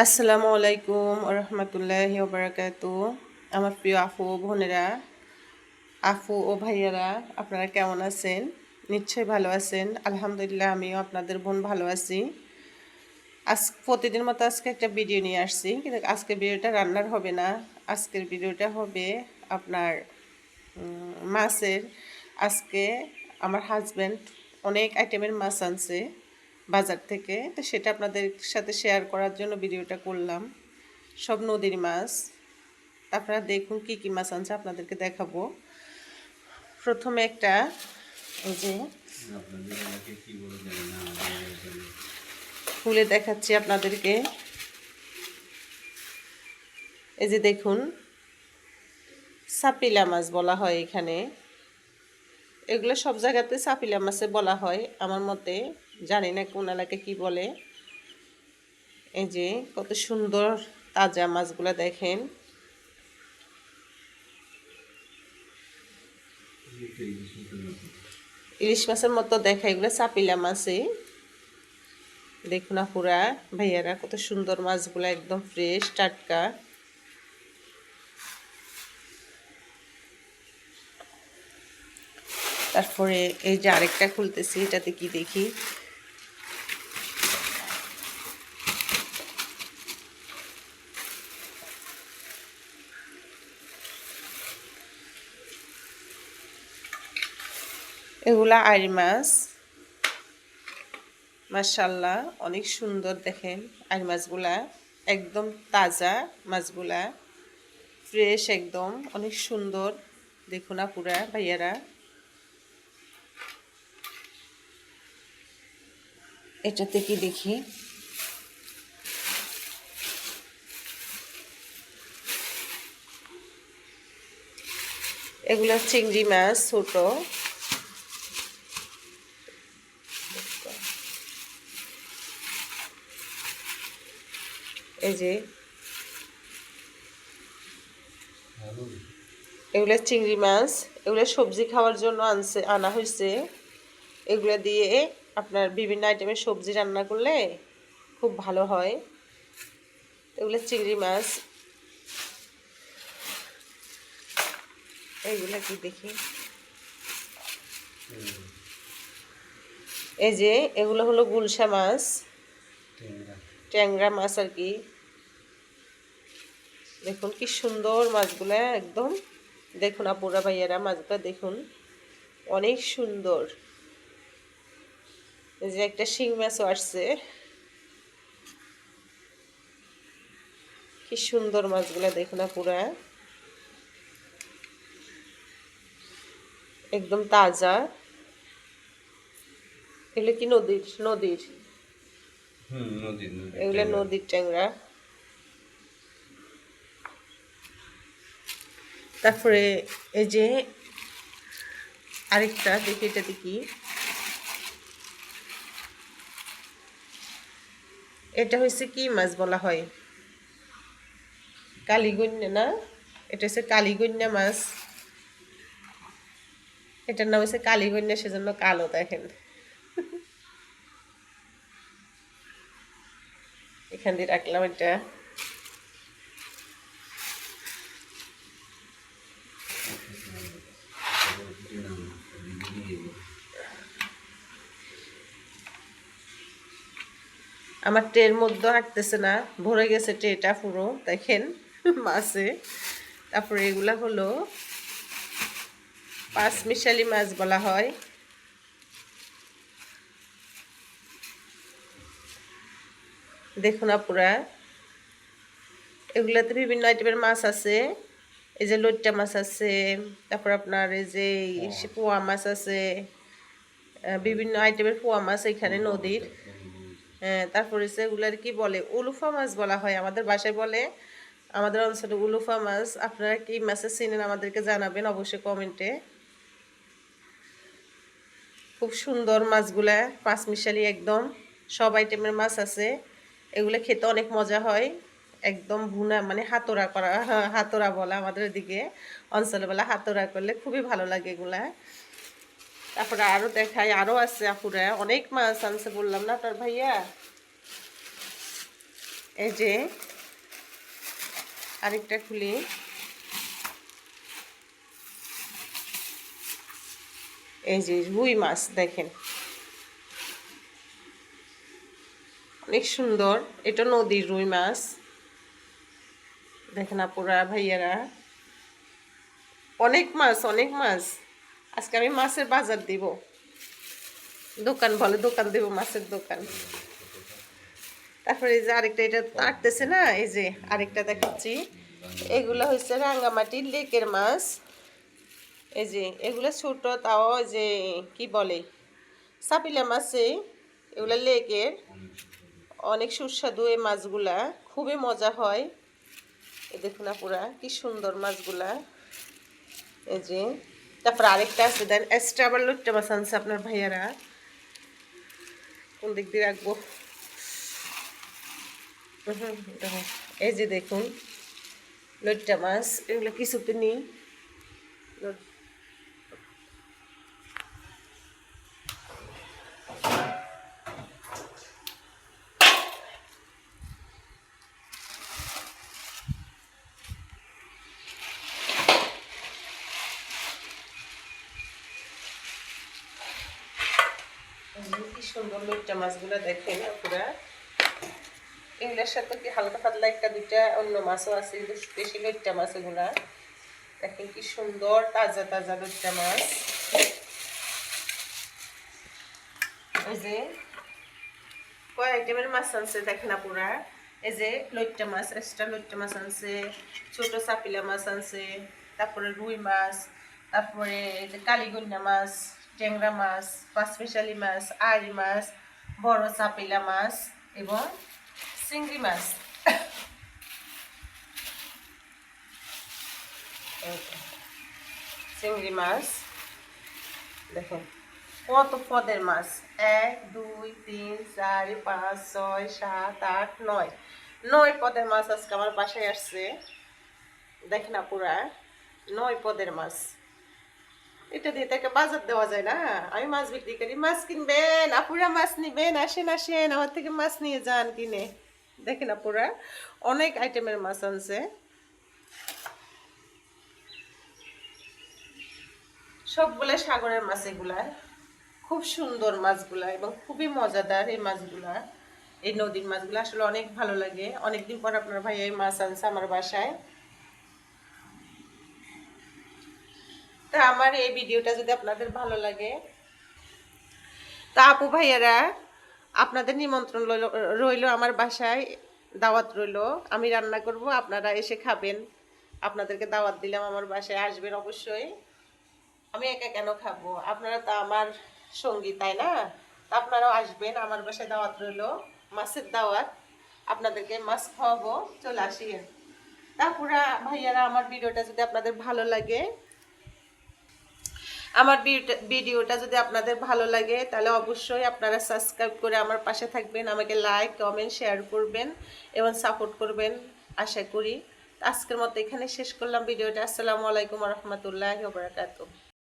আসসালামু আলাইকুম রহমতুল্লাহি বারাকাতু আমার প্রিয় আফু বোনেরা আফু ও ভাইয়ারা, আপনারা কেমন আছেন? নিশ্চয়ই ভালো আছেন। আলহামদুলিল্লাহ, আমিও আপনাদের বোন ভালো আছি। আজ প্রতিদিন মতো আজকে একটা ভিডিও নিয়ে আসছি। কিন্তু আজকের ভিডিওটা রান্নার হবে না। আজকের ভিডিওটা হবে আপনার মাছের। আজকে আমার হাজব্যান্ড অনেক আইটেমের মাছ আনছে। বাজার থেকে। তো সেটা আপনাদের সাথে শেয়ার করার জন্য ভিডিওটা করলাম। সব নদীর মাছ। আপনারা দেখুন কি কি মাছ আনছে, আপনাদেরকে দেখাবো। প্রথমে একটা, এই যে খুলে দেখাচ্ছি আপনাদেরকে। এই যে দেখুন, সাপিলা মাছ বলা হয় এখানে। এগুলো সব জায়গাতে সাপিলা মাছে বলা হয়। আমার মতে জানি না কোন এলাকায় কি বলে। এই যে কত সুন্দর তাজা মাছগুলো দেখেন। ইলিশ মাছের মতো দেখা, এগুলো চাপিলা মাছে দেখুন আপুরা, ভাইয়ারা, কত সুন্দর মাছগুলো, একদম ফ্রেশ টাটকা। তারপরে এই যে আরেকটা খুলতেছি, এটাতে কি দেখি? এগুলা আইরি মাছ। মাশাল্লাহ অনেক সুন্দর দেখেন আইরি মাছগুলা। একদম তাজা মাছগুলা। ফ্রেশ একদম, অনেক সুন্দর। দেখুন আপুরা, ভাইয়ারা। এটাতে কি দেখি? এগুলো চিংড়ি মাছ ছোট। এই যে এগুলো চিংড়ি মাছ, এগুলো সবজি খাওয়ার জন্য আনছে, আনা হয়েছে। এগুলো দিয়ে আপনার বিভিন্ন আইটেমের সবজি রান্না করলে খুব ভালো হয়। এগুলো চিংড়ি মাছ। এইগুলো কি দেখি? এই যে এগুলো হলো গুলশা মাছ। ট্যাংরা। ট্যাংরা মাছ আর কি। দেখুন কি সুন্দর মাছগুলা একদম। দেখুন আপুরা ভাইয়ারা মাছগুলো দেখুন। অনেক সুন্দর। এই যে একটা শিং মাছও আসছে। কি সুন্দর মাছগুলা দেখুন আপুরা একদম তাজা। এগুলো কি নদীর? নদীর? এগুলো নদীর ট্যাংরা। তারপরে এই যে আরেকটা দেখি এটা দেখি এটা হয়েছে কি মাছ বলা হয়? কালীগন্যা না? এটা হচ্ছে কালীগন্যা মাছ। এটার নাম হচ্ছে কালীগন্যা সেজন্য কালো দেখেন। এখান দিয়ে রাখলাম এটা। আমার ট্রের মধ্যে হাঁটতেছে না ভরে গেছে ট্রেটা পুরো দেখেন মাছে। তারপরে এগুলা হলো পাঁচ মিশালি মাছ বলা হয়। দেখুন আপুরা এগুলাতে বিভিন্ন আইটেমের মাছ আছে। এই যে লইট্টা মাছ আছে তারপর আপনার এই যে পোয়া। মাছ আছে বিভিন্ন আইটেমের পোয়া মাছ এখানে নদীর। তারপরে হচ্ছে এগুলার কি বলে। উলুফা মাছ বলা হয় আমাদের বাসায় বলে। আমাদের অঞ্চলে উলুফা মাছ, আপনারা কি মাছের চিনেন আমাদেরকে জানাবেন অবশ্যই কমেন্টে খুব সুন্দর মাছগুলা পাঁচ মিশালি একদম। সব আইটেমের মাছ আছে। এগুলো খেতে অনেক মজা হয়। একদম ভুনা মানে হাতোরা করা হাতোরা বলা আমাদের এদিকে অঞ্চলে বলা হাতোরা করলে খুবই ভালো লাগে এগুলা। তারপরে আরও দেখাই, আরও আছে আপুরা। অনেক মাছ আনছে বললাম না তার ভাইয়া? এই যে, আরেকটা খুলি। এই যে রুই মাছ দেখেন। অনেক সুন্দর, এটা নদীর রুই মাছ। দেখেন আপুরা, ভাইয়ারা। অনেক মাছ অনেক মাছ। আজকে আমি মাছের বাজার দিব। দোকান বলে, দোকান দেব, মাছের দোকান। তারপরে এই যে আরেকটা, এটা আটতেছে না? এই যে আরেকটা দেখাচ্ছি। এগুলো হচ্ছে রাঙ্গামাটির লেকের মাছ। এই যে এগুলো ছোট, তাও যে কি বলে? সাপিলা মাছে এগুলো লেকের। অনেক সুস্বাদু এই মাছগুলা, খুবই মজা হয়। এই দেখুন আপুরা, কি সুন্দর মাছগুলা। এই যে তারপর আরেকটা আছে দেন এক্সট্রা আবার লুট্টা মাছ আনছে আপনার ভাইয়ারা কোন দিক দিয়ে রাখব হুম, দেখুন, এই যে দেখুন লইট্টা মাছ এগুলো কিছুতে নেই সুন্দর লইট্টা মাছগুলো দেখেন পুরা। এগুলোর সাথে কি হালকা পাতলা একটা দুইটা অন্য মাছও আছে বেশি লইট্টা মাছ এগুলা। দেখেন কি সুন্দর, তাজা তাজা লইট্টা মাছ। ওই যে কয় আইটেমের মাছ আনছে দেখেন আপুরা এই যে লইট্টা মাছ, এক্সট্রা লইট্টা মাছ আনছে, ছোট চাপিলা মাছ আনছে, তারপরে রুই মাছ, তারপরে কালীগন্যা মাছ ট্যাংরা মাছ, পাঁচমিশালি মাছ, আড়ি মাছ, বড় চাপিলা মাছ এবং চিংড়ি মাছ। চিংড়ি মাছ। দেখেন, কত পদের মাছ? এক, দুই, তিন, চার, পাঁচ, ছয়, সাত, আট, নয়। নয় পদের মাছ আজকে আমার বাসায় আসছে। দেখেন আপুরা, নয় পদের মাছ। এটা দিয়ে তাকে বাজার দেওয়া যায় না। আমি মাছ বিক্রি করি, মাছ কিনবেন, আপুরা মাছ নিবেন, আসেন আসেন, আমার থেকে মাছ নিয়ে যান, কিনে। দেখেন আপুরা, অনেক আইটেমের মাছ আনছে। সবগুলা সাগরের মাছ এগুলা। খুব সুন্দর মাছগুলা এবং খুবই মজাদার এই মাছগুলা। এই নদীর মাছগুলো আসলে অনেক ভালো লাগে। অনেকদিন পর আপনার ভাই এই মাছ আনছে আমার বাসায়। তা আমার এই ভিডিওটা যদি আপনাদের ভালো লাগে, তা আপু ভাইয়ারা, আপনাদের নিমন্ত্রণ রইল আমার বাসায়, দাওয়াত রইল। আমি রান্না করব, আপনারা এসে খাবেন। আপনাদেরকে দাওয়াত দিলাম আমার বাসায়, আসবেন অবশ্যই। আমি একা কেন খাব? আপনারা তো আমার সঙ্গী, তাই না? আপনারাও আসবেন, আমার বাসায় দাওয়াত রইল, মাছের দাওয়াত। আপনাদেরকে মাছ খাওয়াবো, চলে আসিয়েন তারপরে ভাইয়ারা, আমার ভিডিওটা যদি আপনাদের ভালো লাগে আমার ভিডিওটা- যদি আপনাদের ভালো লাগে, তাহলে অবশ্যই আপনারা সাবস্ক্রাইব করে আমার পাশে থাকবেন, আমাকে লাইক কমেন্ট শেয়ার করবেন এবং সাপোর্ট করবেন, আশা করি। আজকের মতো এখানে শেষ করলাম ভিডিওটা আসসালামু আলাইকুম রহমতুল্লাহ বারাকাতুহ।